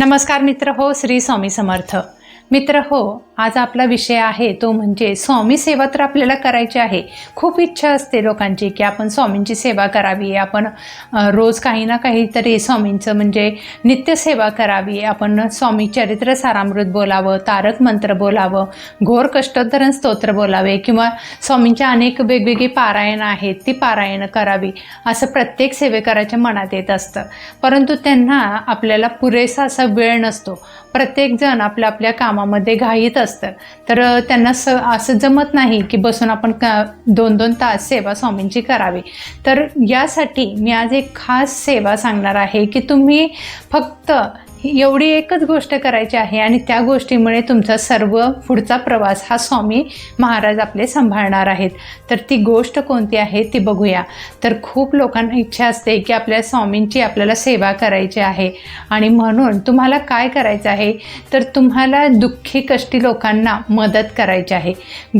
नमस्कार मित्र हो श्री स्वामी समर्थ. मित्र हो आज आपला विषय आहे तो म्हणजे स्वामी सेवा तर आपल्याला करायची आहे. खूप इच्छा असते लोकांची की आपण स्वामींची सेवा करावी. आपण रोज काही ना काहीतरी स्वामींचं म्हणजे नित्यसेवा करावी. आपण स्वामी चरित्र सारामृत बोलावं तारक मंत्र बोलावं घोर कष्टोद्धरण स्तोत्र बोलावे किंवा स्वामींच्या अनेक वेगवेगळी पारायणं आहेत ती पारायणं करावी. असं प्रत्येक सेवेकराच्या मनात येत असतं. परंतु त्यांना आपल्याला पुरेसा असा वेळ नसतो. प्रत्येकजण आपल्या आपल्या कामामध्ये घाईत असतो. तर त्यांना स असं जमत नाही की बसून आपण दोन दोन तास सेवा स्वामींची करावी. तर यासाठी मी आज एक खास सेवा सांगणार आहे की तुम्ही फक्त एवढी एकच गोष्ट करायची आहे आणि त्या गोष्टीमुळे तुमचा सर्व पुढचा प्रवास हा स्वामी महाराज आपले सांभाळणार आहेत. तर ती गोष्ट कोणती आहे ती बघूया. तर खूप लोकांना इच्छा असते की आपल्या स्वामींची आपल्याला सेवा करायची आहे. आणि म्हणून तुम्हाला काय करायचं आहे? तर तुम्हाला दुःखी कष्टी लोकांना मदत करायची आहे.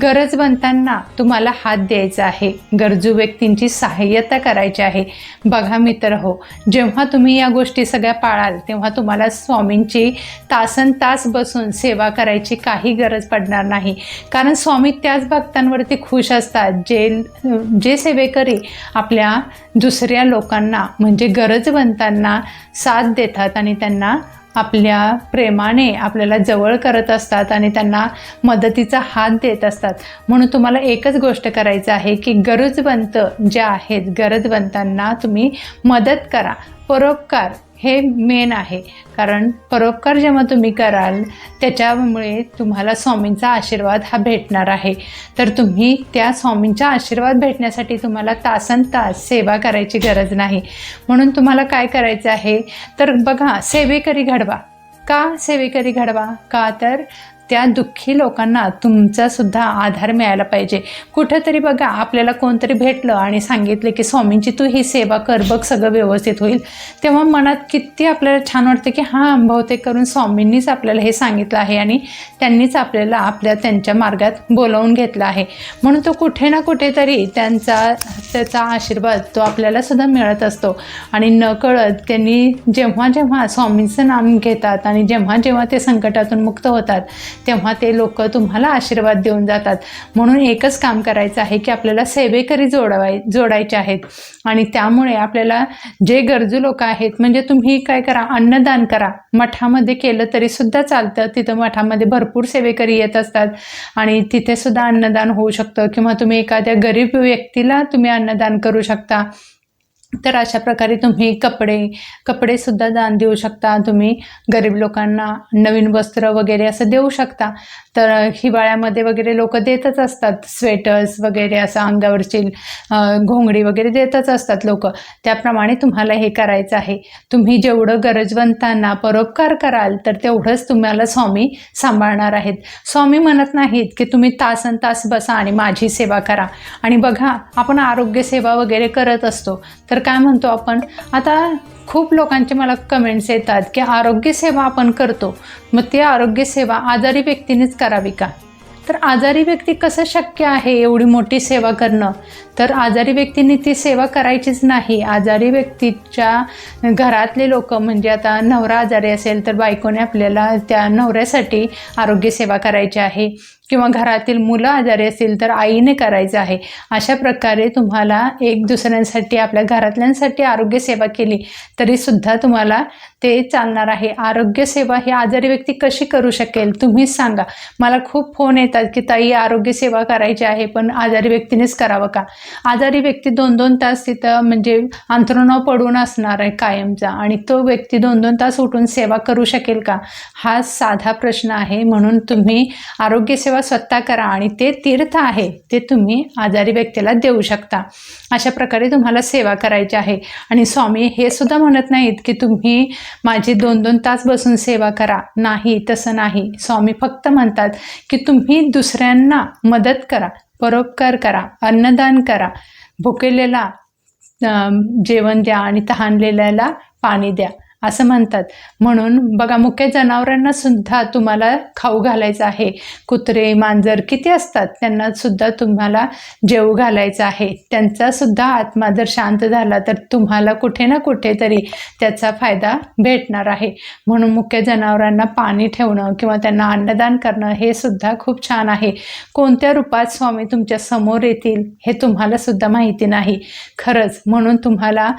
गरज बनताना तुम्हाला हात द्यायचा आहे. गरजू व्यक्तींची सहाय्यता करायची आहे. बघा मित्र हो जेव्हा तुम्ही या गोष्टी सगळ्या पाळाल तेव्हा तुम्हाला स्वामींची तासन तास बसून सेवा करायची काही गरज पडणार नाही. कारण स्वामी त्याच भक्तांवरती खुश असतात. जे जे सेवेकरी आपल्या दुसऱ्या लोकांना म्हणजे गरजवंतांना साथ देतात आणि त्यांना आपल्या प्रेमाने आपल्याला जवळ करत असतात आणि त्यांना मदतीचा हात देत असतात. म्हणून तुम्हाला एकच गोष्ट करायचं आहे की गरजवंत जे आहेत गरजवंतांना तुम्ही मदत करा. परोपकार हे मेन आहे. कारण परोपकार जेव्हा तुम्ही कराल त्याच्यामुळे तुम्हाला स्वामींचा आशीर्वाद हा भेटणार आहे. तर तुम्ही त्या स्वामींचा आशीर्वाद भेटण्यासाठी तुम्हाला तासन तास सेवा करायची गरज नाही. म्हणून तुम्हाला काय करायचं आहे? तर बघा सेवेकरी घडवा. का सेवेकरी घडवा? का तर त्या दुःखी लोकांना तुमचा सुद्धा आधार मिळायला पाहिजे. कुठंतरी बघा आपल्याला कोणतरी भेटलं आणि सांगितलं की स्वामींची तू ही सेवा कर बघ सगळं व्यवस्थित होईल. तेव्हा मनात किती आपल्याला छान वाटतं की हां बहुतेक करून स्वामींनीच आपल्याला हे सांगितलं आहे आणि त्यांनीच आपल्याला आपल्या त्यांच्या मार्गात बोलावून घेतलं आहे. म्हणून तो कुठे ना कुठेतरी त्यांचा त्याचा आशीर्वाद तो आपल्याला सुद्धा मिळत असतो. आणि नकळत त्यांनी जेव्हा जेव्हा स्वामींचं नाम घेतात आणि जेव्हा जेव्हा ते संकटातून मुक्त होतात तेव्हा ते लोक तुम्हाला आशीर्वाद देऊन जातात. म्हणून एकच काम करायचं आहे की आपल्याला सेवेकरी जोडवाय जोडायचे आहेत. आणि त्यामुळे आपल्याला जे गरजू लोक आहेत म्हणजे तुम्ही काय करा अन्नदान करा. मठामध्ये केलं तरी सुद्धा चालतं. तिथं मठामध्ये भरपूर सेवेकरी येत असतात. आणि तिथे सुद्धा अन्नदान होऊ शकतं. किंवा तुम्ही एखाद्या गरीब व्यक्तीला तुम्ही अन्नदान करू शकता. तर अशा प्रकारे तुम्ही कपडे कपडेसुद्धा दान देऊ शकता. तुम्ही गरीब लोकांना नवीन वस्त्र वगैरे असं देऊ शकता. तर हिवाळ्यामध्ये वगैरे लोक देतच असतात. स्वेटर्स वगैरे असं अंगावरची घोंगडी वगैरे देतच असतात लोक. त्याप्रमाणे तुम्हाला हे करायचं आहे. तुम्ही जेवढं गरजवंतांना परोपकार कराल तर तेवढंच तुम्हाला स्वामी सांभाळणार आहेत. स्वामी म्हणत नाहीत की तुम्ही तासन तास बसा आणि माझी सेवा करा. आणि बघा आपण आरोग्य सेवा वगैरे करत असतो. तर काय म्हणतो आपण? आता खूप लोकांचे मला कमेंट्स येतात की आरोग्यसेवा आपण करतो. मग ती आरोग्यसेवा आजारी व्यक्तीनेच करावी का? तर आजारी व्यक्ती कसं शक्य आहे एवढी मोठी सेवा करणं? तर आजारी व्यक्तीने ती सेवा करायचीच नाही. आजारी व्यक्तीच्या घरातले लोक म्हणजे आता नवरा आजारी असेल तर बायकोने आपल्याला त्या नवऱ्यासाठी आरोग्यसेवा करायची आहे. किंवा घरातील मुलं आजारी असतील तर आईने करायचं आहे. अशा प्रकारे तुम्हाला एक दुसऱ्यांसाठी आपल्या घरातल्यांसाठी आरोग्यसेवा केली तरीसुद्धा तुम्हाला ते चालणार आहे. आरोग्यसेवा ही आजारी व्यक्ती कशी करू शकेल तुम्हीच सांगा. मला खूप फोन येतात की ताई आरोग्यसेवा करायची आहे पण आजारी व्यक्तीनेच करावं का? आजारी व्यक्ती दोन दोन तास तिथं म्हणजे अंथरुणाव पडून असणार आहे कायमचा आणि तो व्यक्ती दोन दोन तास उठून सेवा करू शकेल का? हा साधा प्रश्न आहे. म्हणून तुम्ही आरोग्य सेवा स्वतः करा आणि ते तीर्थ आहे ते तुम्ही आजारी व्यक्तीला देऊ शकता. अशा प्रकारे तुम्हाला सेवा करायची आहे. आणि स्वामी हे सुद्धा म्हणत नाहीत की तुम्ही माझी दोन दोन तास बसून सेवा करा. नाही तसं नाही. स्वामी फक्त म्हणतात की तुम्ही दुसऱ्यांना मदत करा परोपकार करा अन्नदान करा. भुकेलेला जेवण द्या आणि तहानलेल्याला पाणी द्या. असं म्हणतात. म्हणून बघा मुख्य जनावरांना सुद्धा तुम्हाला खाऊ घालायचं आहे. कुत्रे मांजर किती असतात त्यांना सुद्धा तुम्हाला जेवू घालायचं आहे. त्यांचा सुद्धा आत्मा जर शांत झाला तर तुम्हाला कुठे ना कुठेतरी त्याचा फायदा भेटणार आहे. म्हणून मुख्य जनावरांना पाणी ठेवणं किंवा त्यांना अन्नदान करणं हे सुद्धा खूप छान आहे. कोणत्या रूपात स्वामी तुमच्यासमोर येतील हे तुम्हाला सुद्धा माहिती नाही. खरंच म्हणून तुम्हाला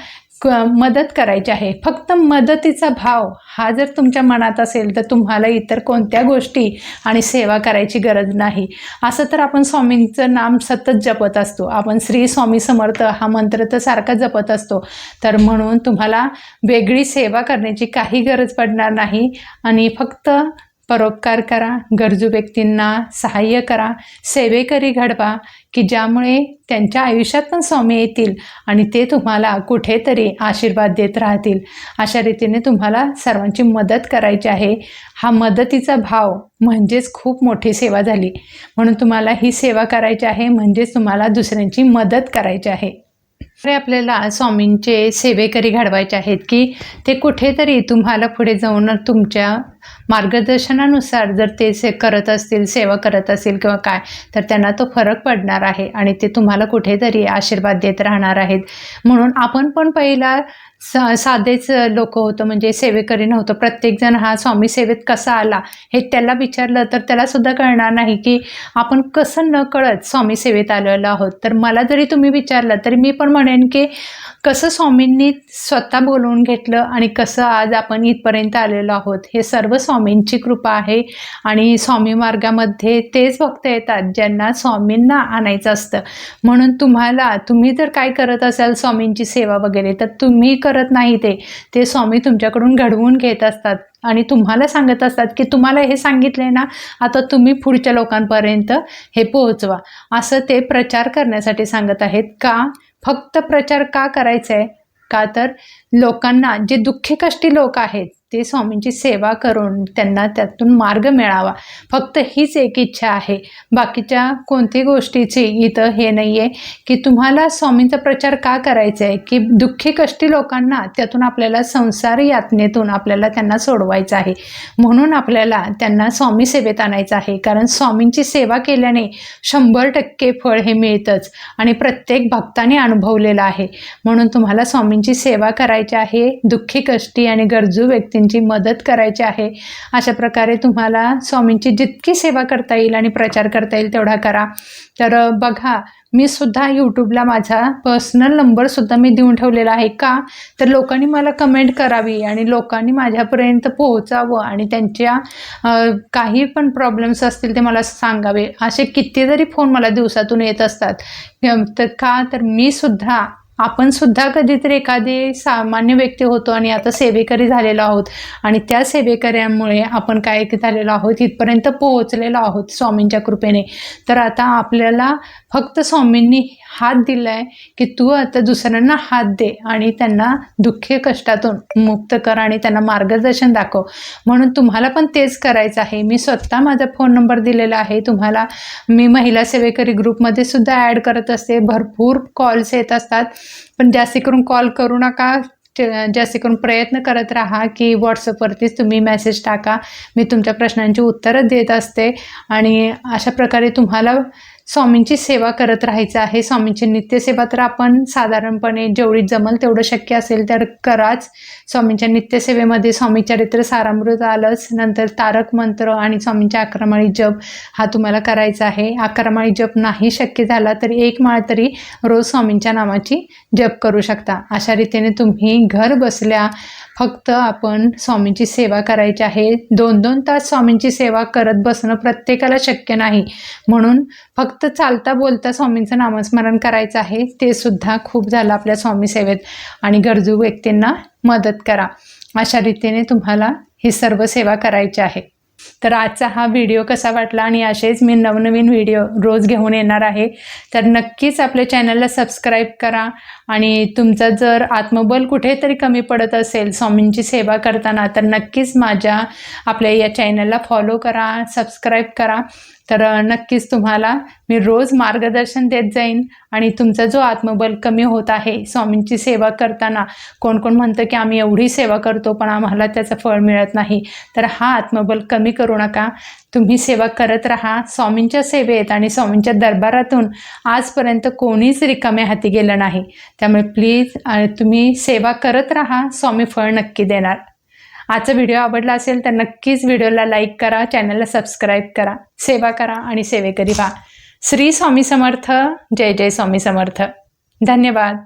मदत करायची आहे. फक्त मदतीचा भाव हा जर तुमच्या मनात असेल तर तुम्हाला इतर कोणत्या गोष्टी आणि सेवा करायची गरज नाही. असं तर आपण स्वामींचं नाम सतत जपत असतो. आपण श्री स्वामी समर्थ हा मंत्र तर सारखा जपत असतो. तर म्हणून तुम्हाला वेगळी सेवा करण्याची काही गरज पडणार नाही. आणि फक्त परोपकार करा गरजू व्यक्तींना सहाय्य करा सेवेकरी घडवा की ज्यामुळे त्यांच्या आयुष्यात पण स्वामी येतील आणि ते तुम्हाला कुठेतरी आशीर्वाद देत राहतील. अशा रीतीने तुम्हाला सर्वांची मदत करायची आहे. हा मदतीचा भाव म्हणजेच खूप मोठी सेवा झाली. म्हणून तुम्हाला ही सेवा करायची आहे म्हणजेच तुम्हाला दुसऱ्यांची मदत करायची आहे. अरे आपल्याला स्वामींचे सेवेकरी घडवायचे आहेत की ते कुठेतरी तुम्हाला पुढे जाऊन तुमच्या मार्गदर्शनानुसार जर ते से करत असतील सेवा करत असतील किंवा काय तर त्यांना तो फरक पडणार आहे आणि ते तुम्हाला कुठेतरी आशीर्वाद देत राहणार आहेत. म्हणून आपण पण पहिला सा साधेच लोक होतं म्हणजे सेवेकरी नव्हतं. प्रत्येकजण हा स्वामी सेवेत कसा आला हे त्याला विचारलं तर त्याला सुद्धा कळणार नाही की आपण कसं न कळत स्वामी सेवेत आलेलो आहोत. तर मला जरी तुम्ही विचारलं तरी मी पण म्हणेन की कसं स्वामींनी स्वतः बोलवून घेतलं आणि कसं आज आपण इथपर्यंत आलेलो आहोत हे सर्व स्वामींची कृपा आहे. आणि स्वामी मार्गामध्ये तेच भक्त येतात ज्यांना स्वामींना आणायचं असतं. म्हणून तुम्हाला तुम्ही जर काय करत असाल स्वामींची सेवा वगैरे तर तुम्ही करत नाही ते. ते स्वामी तुमच्याकडून घडवून घेत असतात. आणि तुम्हाला सांगत असतात की तुम्हाला हे सांगितले ना आता तुम्ही पुढच्या लोकांपर्यंत हे पोहोचवा. असं ते प्रचार करण्यासाठी सांगत आहेत. का? फक्त प्रचार का करायचा आहे का तर लोकांना जे दुःखी कष्टी लोक आहेत ते स्वामींची सेवा करून त्यांना त्यातून मार्ग मिळावा. फक्त हीच एक इच्छा आहे. बाकीच्या कोणत्याही गोष्टीची इथं हे नाही आहे की तुम्हाला स्वामींचा प्रचार का करायचा आहे की दुःखी कष्टी लोकांना त्यातून आपल्याला संसार यातनेतून आपल्याला त्यांना सोडवायचं आहे. म्हणून आपल्याला त्यांना स्वामी सेवेत आणायचं आहे. कारण स्वामींची सेवा केल्याने शंभर टक्के फळ हे मिळतंच आणि प्रत्येक भक्ताने अनुभवलेलं आहे. म्हणून तुम्हाला स्वामींची सेवा करायची आहे. दुःखी कष्टी आणि गरजू व्यक्ती व्यक्तींची मदत करायची आहे अशा प्रकारे तुम्हाला स्वामींची जितकी सेवा करता येईल आणि प्रचार करता येईल तेवढा करा. तर बघा मी सुद्धा यूट्यूबला माझा पर्सनल नंबरसुद्धा मी देऊन ठेवलेला आहे का? तर लोकांनी मला कमेंट करावी आणि लोकांनी माझ्यापर्यंत पोहोचावं आणि त्यांच्या काही पण प्रॉब्लेम्स असतील ते मला सांगावे. असे कितीतरी फोन मला दिवसातून येत असतात. तर का? तर मी सुद्धा आपण सुद्धा कधीतरी एखादी सामान्य व्यक्ती होतो आणि आता सेवेकरी झालेलो आहोत आणि त्या सेवेकऱ्यांमुळे आपण काय झालेलो आहोत इथपर्यंत पोहोचलेलो आहोत स्वामींच्या कृपेने. तर आता आपल्याला फक्त स्वामींनी हात दिला आहे की तू आता दुसऱ्यांना हात दे आणि त्यांना दुःखी कष्टातून मुक्त कर आणि त्यांना मार्गदर्शन दाखव. म्हणून तुम्हाला पण तेच करायचं आहे. मी स्वतः माझा फोन नंबर दिलेला आहे. तुम्हाला मी महिला सेवेकरी ग्रुपमध्ये सुद्धा ॲड करत असते. भरपूर कॉल्स येत असतात. पण जास्ती करून कॉल करू नका. जास्ती करून प्रयत्न करत राहा की व्हॉट्सअपवरतीच तुम्ही मेसेज टाका. मी तुमच्या प्रश्नांची उत्तरं देत असते. आणि अशा प्रकारे तुम्हाला स्वामींची सेवा करत राहायचं आहे. स्वामींची नित्यसेवा तर आपण साधारणपणे जेवढी जमल तेवढं शक्य असेल तर कराच. स्वामींच्या नित्यसेवेमध्ये स्वामी चरित्र सारामृत आलंच नंतर तारक मंत्र आणि स्वामींच्या अकरामाळी जप हा तुम्हाला करायचा आहे. अकरामाळी जप नाही शक्य झाला तरी एक माळ तरी रोज स्वामींच्या नावाची जप करू शकता. अशा रीतीने तुम्ही घर बसल्या फक्त आपण स्वामींची सेवा करायची आहे. दोन दोन तास स्वामींची सेवा करत बसणं प्रत्येकाला शक्य नाही. म्हणून फक्त फक्त चालता बोलता स्वामींचं नामस्मरण करायचं आहे ते सुद्धा खूप झालं आपल्या स्वामी सेवेत. आणि गरजू व्यक्तींना मदत करा. अशा रीतीने तुम्हाला ही सर्व सेवा करायची आहे. तर आजचा हा व्हिडिओ कसा वाटला आणि असेच मी नवनवीन व्हिडिओ रोज घेऊन येणार आहे. तर नक्कीच आपल्या चॅनलला सबस्क्राईब करा. आणि तुमचा जर आत्मबल कुठेतरी कमी पडत असेल स्वामींची सेवा करताना तर नक्कीच माझ्या आपल्या या चॅनलला फॉलो करा सबस्क्राईब करा. तर नक्कीच तुम्हाला मी रोज मार्गदर्शन देत जाईन आणि तुमचा जो आत्मबल कमी होत आहे स्वामींची सेवा करताना कोण कोण म्हणतं की आम्ही एवढी सेवा करतो पण आम्हाला त्याचं फळ मिळत नाही तर हा आत्मबल कमी करू नका. तुम्ही सेवा करत राहा स्वामींच्या सेवेत आणि स्वामींच्या दरबारातून आजपर्यंत कोणीच रिकाम्या हाती गेलं नाही. त्यामुळे प्लीज तुम्ही सेवा करत राहा स्वामी फळ नक्की देणार. आजचा व्हिडिओ आवडला असेल तर नक्कीच व्हिडिओला लाईक करा चॅनलला सबस्क्राईब करा सेवा करा आणि सेवेकरी व्हा. श्री स्वामी समर्थ जय जय स्वामी समर्थ. धन्यवाद.